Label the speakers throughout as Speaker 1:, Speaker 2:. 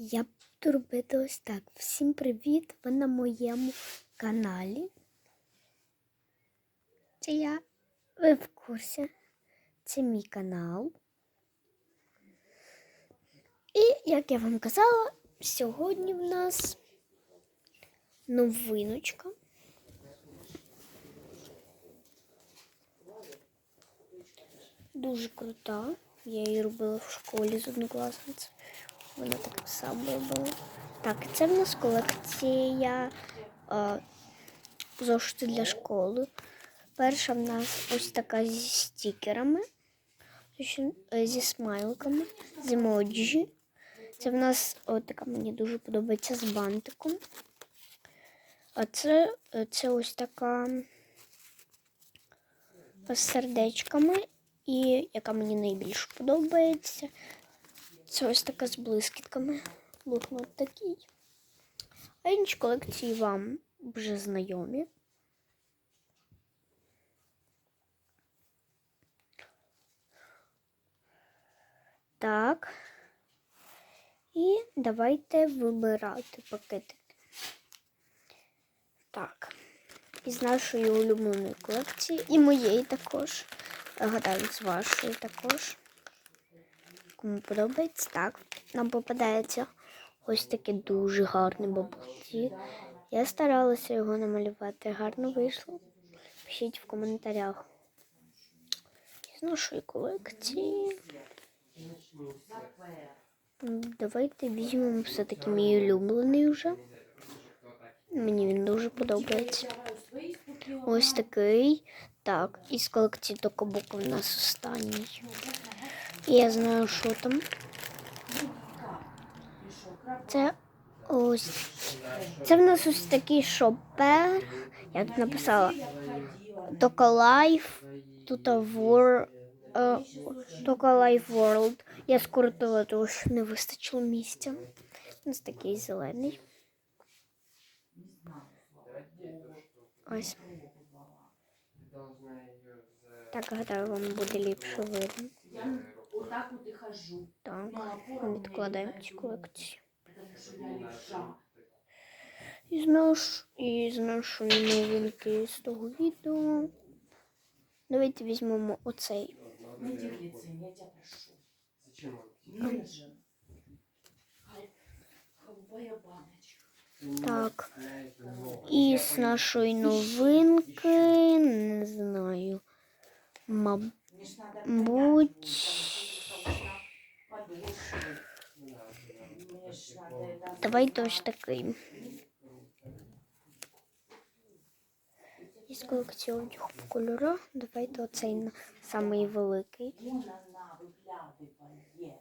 Speaker 1: Я буду робити ось так. Всім привіт! Ви на моєму каналі. Це я. Ви в курсі. Це мій канал. І, як я вам казала, сьогодні в нас новиночка. Дуже крута. Я її робила в школі з однокласницею. Вона так само робила. Так, це в нас колекція е, зошити для школи. Перша в нас ось така зі стікерами, е, зі смайликами, з емоджі. Це в нас о, така мені дуже подобається з бантиком. А це, е, це ось така з сердечками, і яка мені найбільше подобається. Це ось така з блискітками. Блокнот такий. А інші колекції вам вже знайомі. Так. І давайте вибирати пакетики. Так. Із нашої улюбленої колекції. І моєї також. Гадаю, з вашої також. Кому подобається, так. Нам попадається ось таке дуже гарне бабуці. Я старалася його намалювати. Гарно вийшло. Пишіть в коментарях. З нашої колекції. Давайте візьмемо все-таки мій улюблений вже. Мені він дуже подобається. Ось такий. Так, із колекції Токобука в нас останній. Я знаю, що там. Це ось. Це в нас ось такий шопер. Я тут написала Тока Лайф. Тут Вор. Тока Лайф World. Я скоротила, тому що не вистачило місця. Ось такий зелений. Ось. Так, гадаю, вам буде ліпше видно.
Speaker 2: Вот так вот и хожу.
Speaker 1: Так, відкладаємо
Speaker 2: я левша.
Speaker 1: І знову ж, і з нашої новинки з того відео. Давайте візьмемо оцей.
Speaker 2: Не глицин, я тебя прошу. Ай, Голубая баночка.
Speaker 1: Так. І з нашої новинки, не знаю. Мабуть,
Speaker 2: Мне ж надо это...
Speaker 1: давайте ось такий. Із колекції одягу по кольорах. Давайте оцей на- самий великий.
Speaker 2: Вон она выглядывает.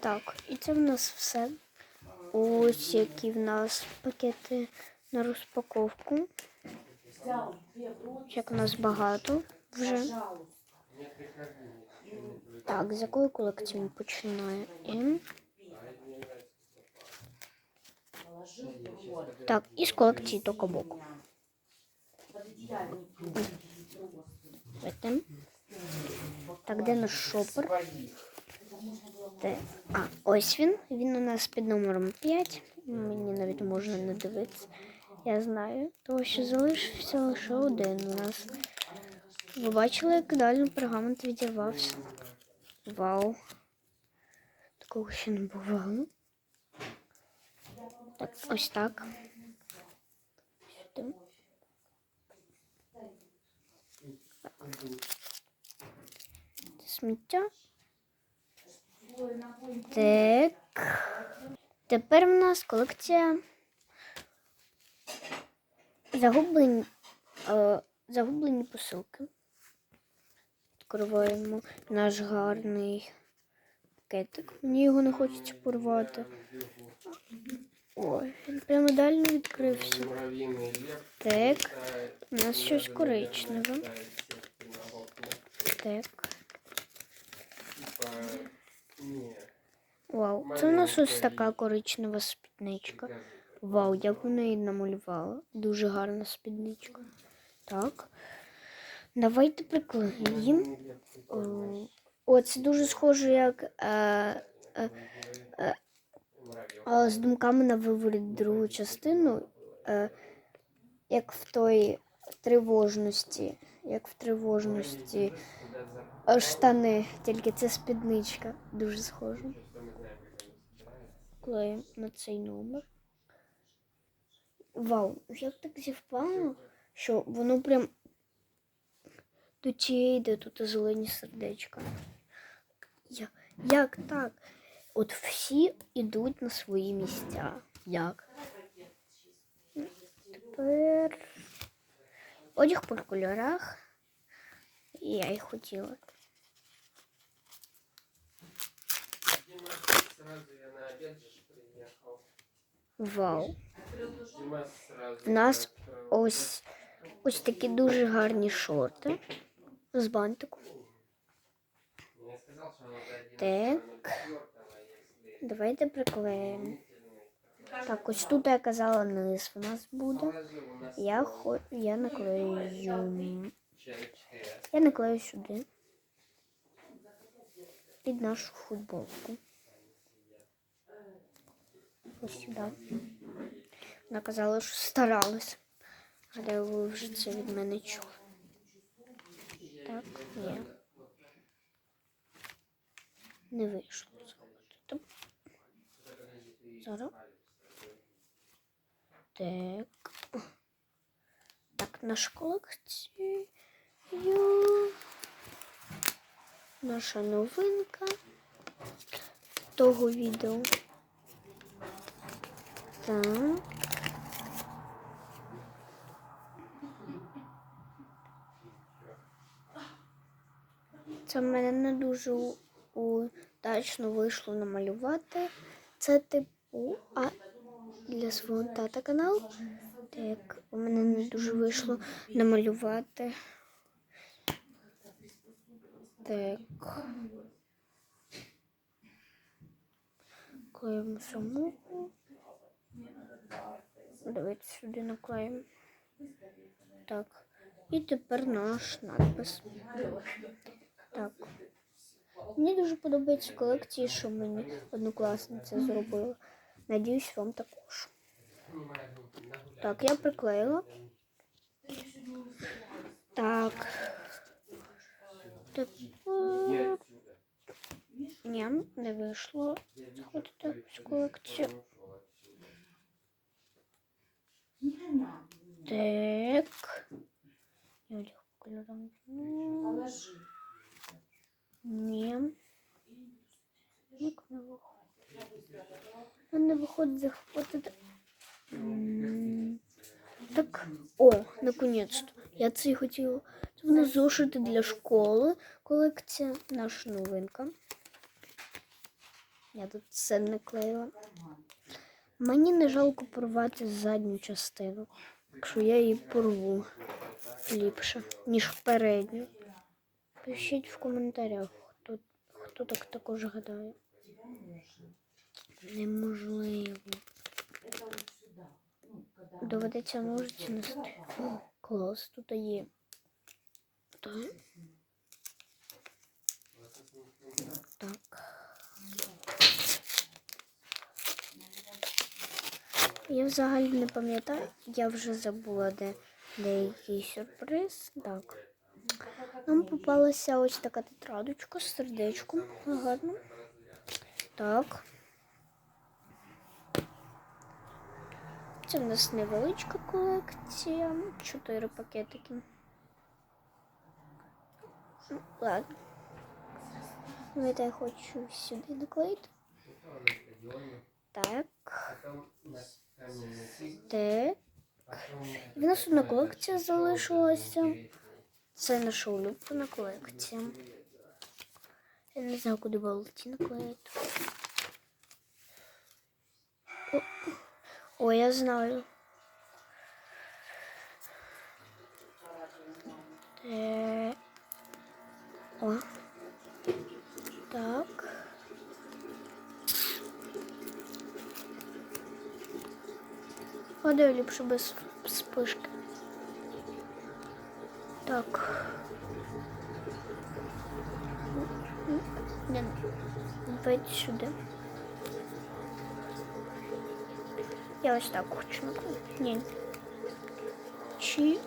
Speaker 1: Так, і це в нас все. Ось які в нас пакети на розпаковку.
Speaker 2: Взял две в рот,
Speaker 1: Як в нас багато вже.
Speaker 2: пожалуйста.
Speaker 1: Так, з якої колекції ми починаємо? Так, із колекції Токобок. Давайте. Так, де наш шопер? Де? А, ось він. Він у нас під номером 5. Мені навіть можна не дивитися. Я знаю. Тому що залишився лише один у нас. Ви бачили, як далі пергамент відірвався? Вау. Такого ще не бувало. Так, ось так. Сюди. Це сміття. Так. Тепер в нас колекція загублені, е, загублені посилки. Відкриваємо наш гарний пакетик. Мені його не хочеться порвати. Ой, він прямо ідеально відкрився. Так, у нас щось коричневе. Так. Вау, це у нас ось така коричнева спідничка. Вау, як вона її намалювала. Дуже гарна спідничка. Так. Давайте приклеїмо. О, О, це дуже схоже, як е, е, е, з думками на виворіт другу частину, е, як в той тривожності, як в тривожності е, штани, тільки це спідничка. Дуже схоже. Клеїмо на цей номер. Вау, як так зівпало, що воно прям до тієї, де тут зелені сердечка. Я, як так? От всі йдуть на свої місця. Як? Тепер одяг по кольорах. Я і хотіла. Вау. В нас. Ось ось такі дуже гарні шорти з бантиком. Так. Давайте приклеїмо. Так, ось тут я казала низ у нас буде. Я хо... я наклею. Я наклею сюди. Під нашу футболку. Ось сюди. Вона казала, що старалась. Але ви вже це від мене чули. Так, ні. Не вийшло зробити. Зараз. Так. Так, наша колекція. Наша новинка того відео. Так. Це в мене не дуже удачно вийшло намалювати. Це типу, а для свого тата каналу. Так, у мене не дуже вийшло намалювати. Так. Клеїмо саму. Давайте сюди наклеїмо. Так. І тепер наш надпис. Так. Мені дуже подобаються колекції, що мені однокласниця зробила. Надіюсь, вам також. Так, я приклеїла. Так. Тепер... Ні, не вийшло. Заходите в колекцію. Так. Я одяг по кольорам. Ну,
Speaker 2: Положи.
Speaker 1: Ні. Як не виходить? Ну, Не виходить захопити. Так, о, наконець-то. Я це і хотіла. Це вони зошити для школи. Колекція наша новинка. Я тут все наклеїла. Мені не жалко порвати задню частину. Якщо я її порву ліпше, ніж передню. Пишіть в коментарях, хто, хто так також гадає. Неможливо. Доведеться ножиці нести. О, клас, тут є. Так. Так. Я взагалі не пам'ятаю, я вже забула, де, де який сюрприз. Так. Нам попалася ось така тетрадочка з сердечком. Гарно. Так. Це в нас невеличка колекція. Чотири пакетики. Ну, ладно. Давайте я хочу сюди наклеїти. Так. Так. В нас одна колекція залишилася. Це наша улюблена колекція. Я не знаю, куди балоті наклеїти. О, я знаю. Е, О. Так. А де ліпше без спишки. Так. Не, давайте сюди. Я ось так хочу. Ні. Чи.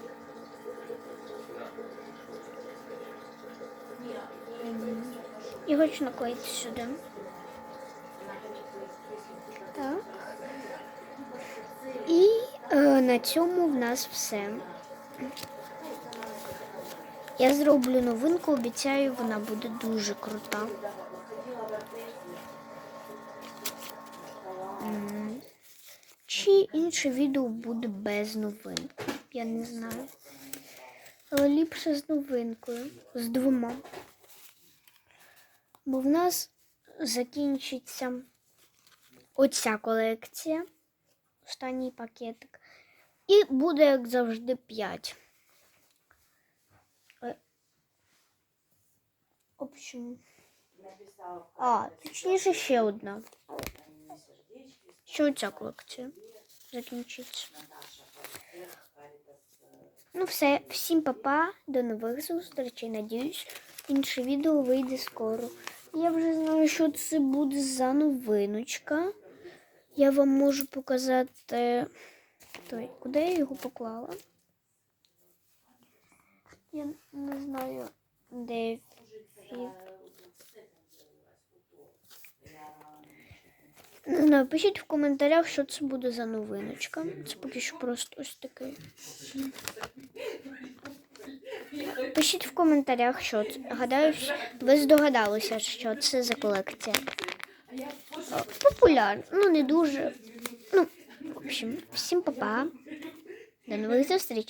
Speaker 1: Я хочу наклеїти сюди. Так. І е, на цьому в нас все. Я зроблю новинку, обіцяю, вона буде дуже крута. М. Чи інше відео буде без новин? Я не знаю. Але ліпше з новинкою, з двома. Бо в нас закінчиться оця колекція, останній пакетик. І буде, як завжди, 5. В общем, а, точніше ще одна. Що ця колекція
Speaker 2: э,
Speaker 1: Ну, все, всім папа, до нових зустрічей. Надіюсь, інше відео вийде скоро. Я вже знаю, що це буде за новиночка. Я вам можу показати. Той, куди я його поклала? Я не знаю, де він. Не знаю, пишіть в коментарях, що це буде за новиночка. Це поки що просто ось такий. Пишіть в коментарях, що це. Гадаю, ви здогадалися, що це за колекція. О, Популярна, ну не дуже. Ну, в общем, всім па-па. До нових зустрічей.